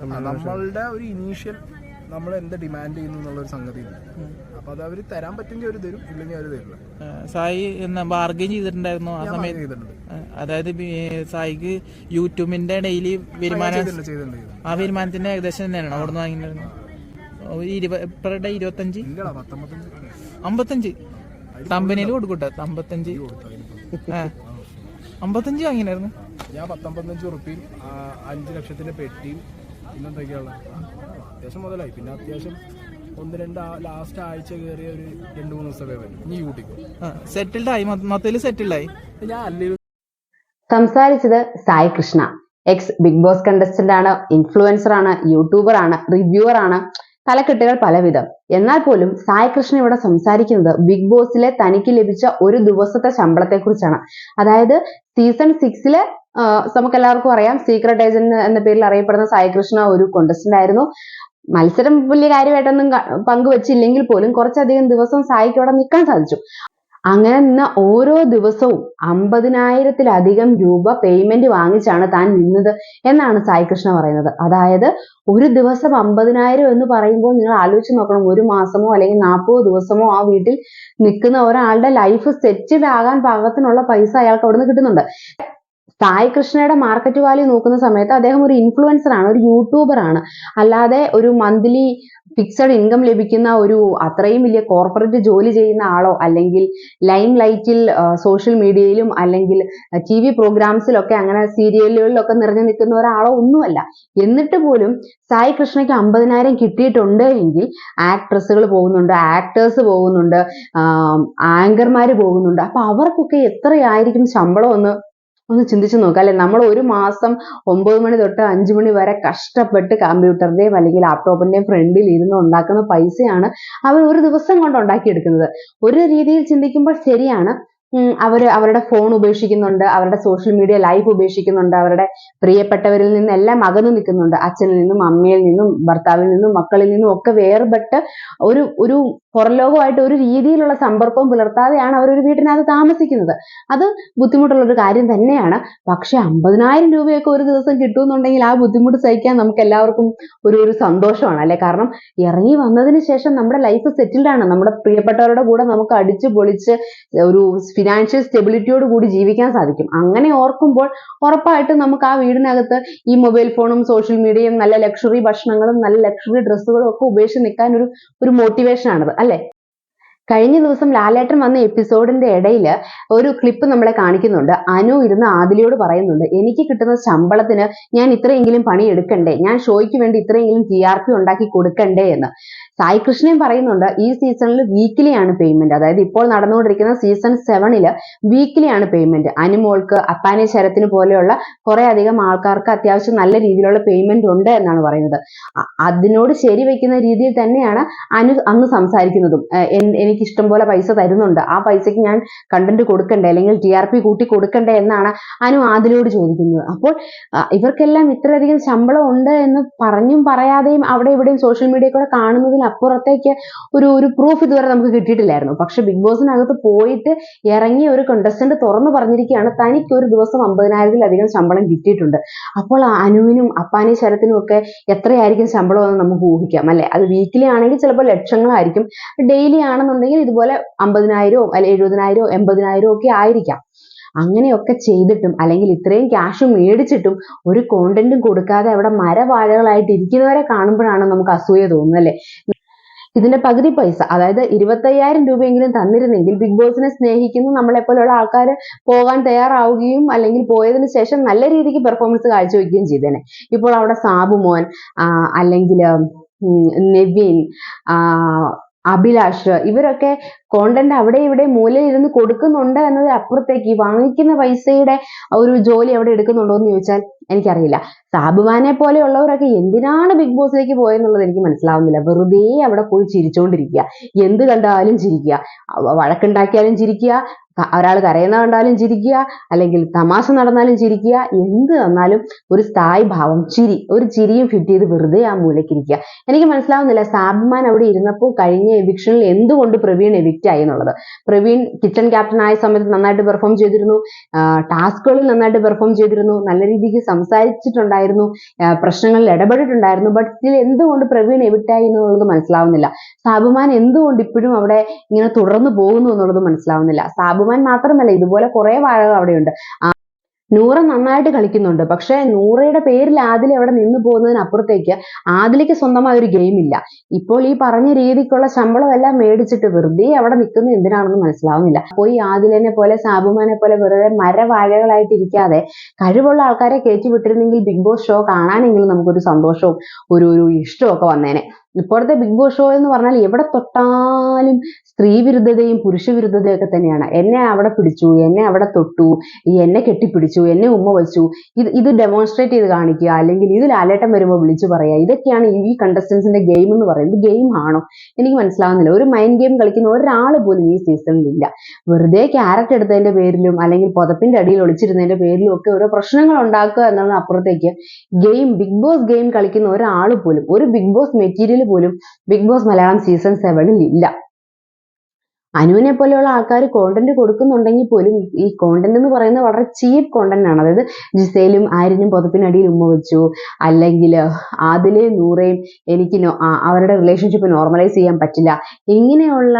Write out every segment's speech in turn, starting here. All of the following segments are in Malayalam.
നമ്മളുടെ ഒരു ഇനീഷ്യൽ നമ്മൾ എന്ത് ഡിമാൻഡ് ചെയ്യുന്നു എന്നുള്ളൊരു സംഗതി അപ്പൊ അത് അവർ തരാൻ പറ്റുമെങ്കിൽ അവർ തരും ഇല്ലെങ്കിൽ അവർ തരില്ല. സായി എന്നാ ബാർഗെയിൻ ചെയ്തിട്ടുണ്ടായിരുന്നു ആ സമയത്ത്? ചെയ്തിട്ടുണ്ട്. അതായത് സായിക്ക് യൂട്യൂബിന്റെ ഡെയിലി വരുമാനം. ആ വരുമാനത്തിന്റെ ഏകദേശം തന്നെയാണ്? അവിടെ നിന്ന് വാങ്ങിയിട്ടുണ്ടായിരുന്നു ഇരുപത്തഞ്ച്? അമ്പത്തഞ്ച്. കമ്പനിയിൽ കൊടുക്കട്ടെ അമ്പത്തഞ്ച്. അമ്പത്തഞ്ച് വാങ്ങിനായിരുന്നു ഞാൻ പത്തൊമ്പത്തഞ്ച് ഉറുപ്പിയും അഞ്ച് ലക്ഷത്തിന്റെ പെട്ടിയും പിന്നെ എന്തൊക്കെയുള്ള അത്യാവശ്യം മുതലായി. പിന്നെ അത്യാവശ്യം ഒന്ന് രണ്ട് ലാസ്റ്റ് ആഴ്ച കയറിയ ഒരു രണ്ട് മൂന്ന് ദിവസമേ വരും ഇനി യൂട്ടിക്കോ സെറ്റിൽഡ് ആയി? മൊത്തത്തിൽ സെറ്റിൽഡ് ആയി? ഞാൻ അല്ലെങ്കിൽ സംസാരിച്ചത് Sai Krishna. Ex Bigg Boss contestant ആണ് ഇൻഫ്ലുവൻസർ ആണ് യൂട്യൂബർ ആണ് റിവ്യൂവർ ആണ് തലക്കെട്ടുകൾ പലവിധം. എന്നാൽ പോലും സായി കൃഷ്ണ ഇവിടെ സംസാരിക്കുന്നത് ബിഗ് ബോസിലെ തനിക്ക് ലഭിച്ച ഒരു ദിവസത്തെ ശമ്പളത്തെ കുറിച്ചാണ് അതായത് സീസൺ സിക്സിൽ നമുക്ക് എല്ലാവർക്കും അറിയാം. സീക്രട്ട് ഏജന്റ് എന്ന പേരിൽ അറിയപ്പെടുന്ന സായി കൃഷ്ണ ഒരു കോണ്ടസ്റ്റന്റ് ആയിരുന്നു. മത്സരം വലിയ കാര്യമായിട്ടൊന്നും പങ്ക് പങ്കുവച്ചില്ലെങ്കിൽ പോലും കുറച്ചധികം ദിവസം സായിക്ക് അവിടെ നിൽക്കാൻ സാധിച്ചു. അങ്ങനെ നിന്ന ഓരോ ദിവസവും അമ്പതിനായിരത്തിലധികം രൂപ പേയ്മെന്റ് വാങ്ങിച്ചാണ് താൻ നിന്നത് എന്നാണ് സായി കൃഷ്ണ പറയുന്നത്. അതായത് ഒരു ദിവസം അമ്പതിനായിരം എന്ന് പറയുമ്പോൾ നിങ്ങൾ ആലോചിച്ച് നോക്കണം. ഒരു മാസമോ അല്ലെങ്കിൽ നാൽപ്പത് ദിവസമോ ആ വീട്ടിൽ നിൽക്കുന്ന ഒരാളുടെ ലൈഫ് സെറ്റിൽ ആകാൻ പാകത്തിനുള്ള പൈസ അയാൾക്ക് അവിടുന്ന് കിട്ടുന്നുണ്ട്. സായി കൃഷ്ണയുടെ മാർക്കറ്റ് വാല്യൂ നോക്കുന്ന സമയത്ത് അദ്ദേഹം ഒരു ഇൻഫ്ലുവൻസർ ആണ് ഒരു യൂട്യൂബർ ആണ്. അല്ലാതെ ഒരു മന്ത്ലി ഫിക്സഡ് ഇൻകം ലഭിക്കുന്ന ഒരു അത്രയും വലിയ കോർപ്പറേറ്റ് ജോലി ചെയ്യുന്ന ആളോ അല്ലെങ്കിൽ ലൈം ലൈറ്റിൽ സോഷ്യൽ മീഡിയയിലും അല്ലെങ്കിൽ ടി വി പ്രോഗ്രാംസിലൊക്കെ അങ്ങനെ സീരിയലുകളിലൊക്കെ നിറഞ്ഞു നിൽക്കുന്ന ഒരാളോ ഒന്നുമല്ല. എന്നിട്ട് പോലും സായി കൃഷ്ണയ്ക്ക് അമ്പതിനായിരം കിട്ടിയിട്ടുണ്ട് എങ്കിൽ ആക്ട്രസ്സുകൾ പോകുന്നുണ്ട് ആക്ടേഴ്സ് പോകുന്നുണ്ട് ആങ്കർമാർ പോകുന്നുണ്ട്. അപ്പൊ അവർക്കൊക്കെ എത്രയായിരിക്കും ശമ്പളം എന്ന് ഒന്ന് ചിന്തിച്ചു നോക്കുക അല്ലെ? നമ്മൾ ഒരു മാസം ഒമ്പത് മണി തൊട്ട് അഞ്ചു മണി വരെ കഷ്ടപ്പെട്ട് കമ്പ്യൂട്ടറിന്റെയും അല്ലെങ്കിൽ ലാപ്ടോപ്പിന്റെയും ഫ്രണ്ടിൽ ഇരുന്ന് ഉണ്ടാക്കുന്ന പൈസയാണ് അവർ ഒരു ദിവസം കൊണ്ട് ഉണ്ടാക്കിയെടുക്കുന്നത്. ഒരു രീതിയിൽ ചിന്തിക്കുമ്പോൾ ശരിയാണ്. അവർ അവർ അവരുടെ ഫോൺ ഉപേക്ഷിക്കുന്നുണ്ട് അവരുടെ സോഷ്യൽ മീഡിയ ലൈഫ് ഉപേക്ഷിക്കുന്നുണ്ട് അവരുടെ പ്രിയപ്പെട്ടവരിൽ നിന്നെല്ലാം അകന്നു നിൽക്കുന്നുണ്ട്. അച്ഛനിൽ നിന്നും അമ്മയിൽ നിന്നും ഭർത്താവിൽ നിന്നും മക്കളിൽ നിന്നും ഒക്കെ വേർപെട്ട് ഒരു ഒരു പുറംലോകമായിട്ട് ഒരു രീതിയിലുള്ള സമ്പർക്കവും പുലർത്താതെയാണ് അവർ ഒരു വീട്ടിനകത്ത് താമസിക്കുന്നത്. അത് ബുദ്ധിമുട്ടുള്ള ഒരു കാര്യം തന്നെയാണ്. പക്ഷെ അമ്പതിനായിരം രൂപയൊക്കെ ഒരു ദിവസം കിട്ടുമെന്നുണ്ടെങ്കിൽ ആ ബുദ്ധിമുട്ട് സഹിക്കാൻ നമുക്ക് എല്ലാവർക്കും ഒരു ഒരു സന്തോഷമാണ് അല്ലെ? കാരണം ഇറങ്ങി വന്നതിന് ശേഷം നമ്മുടെ ലൈഫ് സെറ്റിൽഡ് ആണ്. നമ്മുടെ പ്രിയപ്പെട്ടവരുടെ കൂടെ നമുക്ക് അടിച്ച് പൊളിച്ച് ഒരു ഫിനാൻഷ്യൽ സ്റ്റെബിലിറ്റിയോട് കൂടി ജീവിക്കാൻ സാധിക്കും. അങ്ങനെ ഓർക്കുമ്പോൾ ഉറപ്പായിട്ടും നമുക്ക് ആ വീടിനകത്ത് ഈ മൊബൈൽ ഫോണും സോഷ്യൽ മീഡിയയും നല്ല ലക്ഷറി ഭക്ഷണങ്ങളും നല്ല ലക്ഷറി ഡ്രസ്സുകളും ഒക്കെ ഉപേക്ഷിച്ച് നിൽക്കാൻ ഒരു ഒരു മോട്ടിവേഷൻ ആണത്. അല്ലെ കഴിഞ്ഞ ദിവസം ലാലേട്ടൻ വന്ന എപ്പിസോഡിന്റെ ഇടയിൽ ഒരു ക്ലിപ്പ് നമ്മളെ കാണിക്കുന്നുണ്ട്. അനു ഇരുന്ന് ആദിലിയോട് പറയുന്നുണ്ട് എനിക്ക് കിട്ടുന്ന ശമ്പളത്തിന് ഞാൻ ഇത്രയെങ്കിലും പണി എടുക്കണ്ടേ? ഞാൻ ഷോയ്ക്ക് വേണ്ടി ഇത്രയെങ്കിലും ടി ആർ പി ഉണ്ടാക്കി കൊടുക്കണ്ടേ? എന്ന്. സായി കൃഷ്ണൻ പറയുന്നുണ്ട് ഈ സീസണിൽ വീക്കിലി ആണ് പേയ്മെന്റ് അതായത് ഇപ്പോൾ നടന്നുകൊണ്ടിരിക്കുന്ന സീസൺ സെവനിൽ വീക്കിലി ആണ് പേയ്മെന്റ് അനുമോൾക്ക് അപ്പാനെ ശരത്തിന് പോലെയുള്ള കുറെ അധികം ആൾക്കാർക്ക് അത്യാവശ്യം നല്ല രീതിയിലുള്ള പേയ്മെന്റ് ഉണ്ട് എന്നാണ് പറയുന്നത്. അതിനോട് ശരി വെക്കുന്ന രീതിയിൽ തന്നെയാണ് അനു അന്ന് സംസാരിക്കുന്നതും. എനിക്ക് ഇഷ്ടം പോലെ പൈസ തരുന്നുണ്ട്. ആ പൈസക്ക് ഞാൻ കണ്ടന്റ് കൊടുക്കണ്ടേ? അല്ലെങ്കിൽ ടി ആർ പി കൂട്ടി കൊടുക്കണ്ടേ എന്നാണ് അനു ആദിലോട് ചോദിക്കുന്നത്. അപ്പോൾ ഇവർക്കെല്ലാം ഇത്രയധികം ശമ്പളം ഉണ്ട് എന്ന് പറഞ്ഞും പറയാതെയും അവിടെ ഇവിടെയും സോഷ്യൽ മീഡിയ കൂടെ കാണുന്നതിനപ്പുറത്തേക്ക് ഒരു ഒരു പ്രൂഫ് ഇതുവരെ നമുക്ക് കിട്ടിയിട്ടില്ലായിരുന്നു. പക്ഷെ ബിഗ് ബോസിനകത്ത് പോയിട്ട് ഇറങ്ങി ഒരു കണ്ടസ്റ്റന്റ് തുറന്നു പറഞ്ഞിരിക്കുകയാണ് തനിക്ക് ഒരു ദിവസം അമ്പതിനായിരത്തിലധികം ശമ്പളം കിട്ടിയിട്ടുണ്ട്. അപ്പോൾ അനുവിനും അപ്പാനി ശരത്തിനും ഒക്കെ എത്രയായിരിക്കും ശമ്പളം എന്ന് നമുക്ക് ഊഹിക്കാം അല്ലെ? അത് വീക്കിലി ആണെങ്കിൽ ചിലപ്പോൾ ലക്ഷങ്ങളായിരിക്കും. ഡെയിലി ആണെന്നുണ്ടെങ്കിൽ ഇതുപോലെ അമ്പതിനായിരവും അല്ലെ എഴുപതിനായിരവും എൺപതിനായിരവും ഒക്കെ ആയിരിക്കാം. അങ്ങനെയൊക്കെ ചെയ്തിട്ടും അല്ലെങ്കിൽ ഇത്രയും ക്യാഷ് മേടിച്ചിട്ടും ഒരു കോണ്ടന്റും കൊടുക്കാതെ അവിടെ മരവാഴകളായിട്ട് ഇരിക്കുന്നവരെ കാണുമ്പോഴാണ് നമുക്ക് അസൂയ തോന്നുന്നത് അല്ലെ? ഇതിന്റെ പകുതി പൈസ അതായത് ഇരുപത്തയ്യായിരം രൂപയെങ്കിലും തന്നിരുന്നെങ്കിൽ ബിഗ് ബോസിനെ സ്നേഹിക്കുന്ന നമ്മളെപ്പോലുള്ള ആൾക്കാർ പോകാൻ തയ്യാറാവുകയും അല്ലെങ്കിൽ പോയതിന് ശേഷം നല്ല രീതിക്ക് പെർഫോമൻസ് കാഴ്ചവെക്കുകയും ചെയ്തേനെ. ഇപ്പോൾ അവിടെ സാബു മോൻ അല്ലെങ്കിൽ നെവിൻ അഭിലാഷ്. ഇവരൊക്കെ കോണ്ടന്റ് അവിടെ ഇവിടെ മൂലയിൽ ഇരുന്ന് കൊടുക്കുന്നുണ്ട് എന്നത് അപ്പുറത്തേക്ക് വാങ്ങിക്കുന്ന പൈസയുടെ ഒരു ജോലി അവിടെ എടുക്കുന്നുണ്ടോ എന്ന് ചോദിച്ചാൽ എനിക്കറിയില്ല. സാബുവാനെ പോലെയുള്ളവരൊക്കെ എന്തിനാണ് ബിഗ് ബോസിലേക്ക് പോയെന്നുള്ളത് എനിക്ക് മനസ്സിലാവുന്നില്ല. വെറുതെ അവിടെ പോയി ചിരിച്ചുകൊണ്ടിരിക്കുക എന്ത് കണ്ടാലും ചിരിക്കുക. വഴക്കുണ്ടാക്കിയാലും ചിരിക്കുക. ഒരാൾ കരയുന്ന കണ്ടാലും ചിരിക്കുക അല്ലെങ്കിൽ തമാശ നടന്നാലും ചിരിക്കുക എന്ത് വന്നാലും ഒരു സ്ഥായി ഭാവം ചിരി ഒരു ചിരിയും ഫിറ്റ് ചെയ്ത് വെറുതെ ആ മൂലക്കിരിക്കുക എനിക്ക് മനസ്സിലാവുന്നില്ല സാബ്മാൻ അവിടെ ഇരുന്നപ്പോൾ കഴിഞ്ഞ എവിക്ഷനിൽ എന്തുകൊണ്ട് പ്രവീൺ എവിക്റ്റ് ആയി എന്നുള്ളത്? പ്രവീൺ കിച്ചൺ ക്യാപ്റ്റൻ ആയ സമയത്ത് നന്നായിട്ട് പെർഫോം ചെയ്തിരുന്നു ടാസ്കുകളിൽ നന്നായിട്ട് പെർഫോം ചെയ്തിരുന്നു നല്ല രീതിക്ക് സംസാരിച്ചിട്ടുണ്ടായിരുന്നു പ്രശ്നങ്ങളിൽ ഇടപെട്ടിട്ടുണ്ടായിരുന്നു ബട്ട് സ്റ്റിൽ എന്തുകൊണ്ട് പ്രവീൺ എവിക്റ്റായി എന്നുള്ളത് മനസ്സിലാവുന്നില്ല. സാബുമാൻ എന്തുകൊണ്ട് ഇപ്പോഴും അവിടെ ഇങ്ങനെ തുടർന്നു പോകുന്നു എന്നുള്ളത് മനസ്സിലാവുന്നില്ല. സാബുമാൻ മാത്രമല്ല ഇതുപോലെ കുറെ വാഴകൾ അവിടെയുണ്ട്. നൂറ നന്നായിട്ട് കളിക്കുന്നുണ്ട്. പക്ഷേ നൂറയുടെ പേരിൽ ആദിൽ അവിടെ നിന്ന് പോകുന്നതിനപ്പുറത്തേക്ക് ആദിലേക്ക് സ്വന്തമായ ഒരു ഗെയിം ഇല്ല. ഇപ്പോൾ ഈ പറഞ്ഞ രീതിക്കുള്ള ശമ്പളം എല്ലാം മേടിച്ചിട്ട് വെറുതെ അവിടെ നിൽക്കുന്നത് എന്തിനാണെന്ന് മനസ്സിലാവുന്നില്ല. അപ്പോൾ ഈ ആദിലിനെ പോലെ സാബുമാനെ പോലെ വെറുതെ മരവാഴകളായിട്ട് ഇരിക്കാതെ കഴിവുള്ള ആൾക്കാരെ കയറ്റി വിട്ടിരുന്നെങ്കിൽ ബിഗ് ബോസ് ഷോ കാണാനെങ്കിലും നമുക്കൊരു സന്തോഷവും ഒരു ഒരു ഇഷ്ടവും ഒക്കെ വന്നേനെ. ഇപ്പോഴത്തെ ബിഗ് ബോസ് ഷോ എന്ന് പറഞ്ഞാൽ എവിടെ തൊട്ടാലും സ്ത്രീ വിരുദ്ധതയും പുരുഷ വിരുദ്ധതയും ഒക്കെ തന്നെയാണ്. എന്നെ അവിടെ പിടിച്ചു എന്നെ അവിടെ തൊട്ടു എന്നെ കെട്ടിപ്പിടിച്ചു എന്നെ ഉമ്മ വച്ചു. ഇത് ഇത് ഡെമോൺസ്ട്രേറ്റ് ചെയ്ത് കാണിക്കുക അല്ലെങ്കിൽ ഇത് ലാലേട്ടൻ വരുമ്പോൾ വിളിച്ചു പറയുക. ഇതൊക്കെയാണ് ഈ കണ്ടസ്റ്റൻസിന്റെ ഗെയിം എന്ന് പറയുന്നത്. ഗെയിം ആണോ? എനിക്ക് മനസ്സിലാവുന്നില്ല. ഒരു മൈൻഡ് ഗെയിം കളിക്കുന്ന ഒരാൾ പോലും ഈ സീസണിൽ ഇല്ല. വെറുതെ ക്യാരറ്റ് എടുത്തതിന്റെ പേരിലും അല്ലെങ്കിൽ പുതപ്പിന്റെ അടിയിൽ ഒളിച്ചിരുന്നതിന്റെ പേരിലും ഒക്കെ ഓരോ പ്രശ്നങ്ങൾ ഉണ്ടാക്കുക എന്നതിന് അപ്പുറത്തേക്ക്. ഗെയിം ബിഗ് ബോസ് ഗെയിം കളിക്കുന്ന ഒരാൾ പോലും ഒരു ബിഗ് ബോസ് മെറ്റീരിയൽ പോലും ബിഗ് ബോസ് മലയാളം സീസൺ സെവനിൽ ഇല്ല. അനുവിനെ പോലെയുള്ള ആൾക്കാർ കോണ്ടന്റ് കൊടുക്കുന്നുണ്ടെങ്കിൽ പോലും ഈ കോണ്ടന്റ് എന്ന് പറയുന്നത് വളരെ ചീപ്പ് കോണ്ടന്റ് ആണ്. അതായത് ജിസയിലും ആരിനും പുതപ്പിനടിയിൽ ഉമ്മ വെച്ചു. അല്ലെങ്കിൽ അതിലെ നൂറേയും എനിക്ക് അവരുടെ റിലേഷൻഷിപ്പ് നോർമലൈസ് ചെയ്യാൻ പറ്റില്ല. ഇങ്ങനെയുള്ള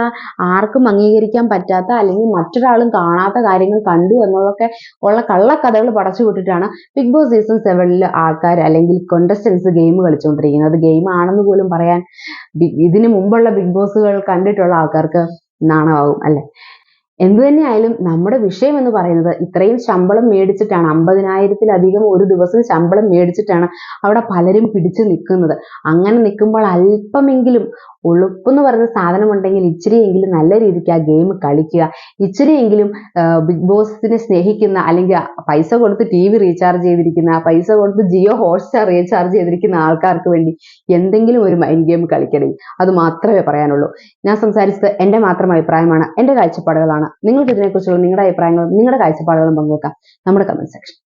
ആർക്കും അംഗീകരിക്കാൻ പറ്റാത്ത അല്ലെങ്കിൽ മറ്റൊരാളും കാണാത്ത കാര്യങ്ങൾ കണ്ടു എന്നതൊക്കെ ഉള്ള കള്ളക്കഥകൾ പടച്ചു വിട്ടിട്ടാണ് ബിഗ് ബോസ് സീസൺ സെവനിൽ ആൾക്കാർ അല്ലെങ്കിൽ കോണ്ടസ്റ്റൻസ് ഗെയിം കളിച്ചുകൊണ്ടിരിക്കുന്നത് ഗെയിം ആണെന്ന് പോലും പറയാൻ ഇതിനു മുമ്പുള്ള ബിഗ് ബോസുകൾ കണ്ടിട്ടുള്ള ആൾക്കാർക്ക് നാണമാവും അല്ലെ? എന്തു തന്നെയായാലും നമ്മുടെ വിഷയം എന്ന് പറയുന്നത് ഇത്രയും ശമ്പളം മേടിച്ചിട്ടാണ് അമ്പതിനായിരത്തിലധികം ഒരു ദിവസം ശമ്പളം മേടിച്ചിട്ടാണ് അവിടെ പലരും പിടിച്ചു നിൽക്കുന്നത്. അങ്ങനെ നിൽക്കുമ്പോൾ അല്പമെങ്കിലും ഉളുപ്പെന്ന് പറയുന്ന സാധനം ഉണ്ടെങ്കിൽ ഇച്ചിരിയെങ്കിലും നല്ല രീതിക്ക് ആ ഗെയിം കളിക്കുക. ഇച്ചിരിയെങ്കിലും ബിഗ് ബോസിനെ സ്നേഹിക്കുന്ന അല്ലെങ്കിൽ പൈസ കൊടുത്ത് ടി വി റീചാർജ് ചെയ്തിരിക്കുന്ന പൈസ കൊടുത്ത് ജിയോ ഹോട്ട്സ്റ്റാർ റീചാർജ് ചെയ്തിരിക്കുന്ന ആൾക്കാർക്ക് വേണ്ടി എന്തെങ്കിലും ഒരു മൈൻഡ് ഗെയിം കളിക്കണേ. അത് മാത്രമേ പറയാനുള്ളൂ. ഞാൻ സംസാരിച്ചത് എന്റെ മാത്രം അഭിപ്രായമാണ് എന്റെ കാഴ്ചപ്പാടുകളാണ്. നിങ്ങൾക്ക് ഇതിനെക്കുറിച്ചുള്ള നിങ്ങളുടെ അഭിപ്രായങ്ങളും നിങ്ങളുടെ കാഴ്ചപ്പാടുകളും പങ്കുവെക്കാം. നമ്മുടെ കമന്റ് സെക്ഷൻ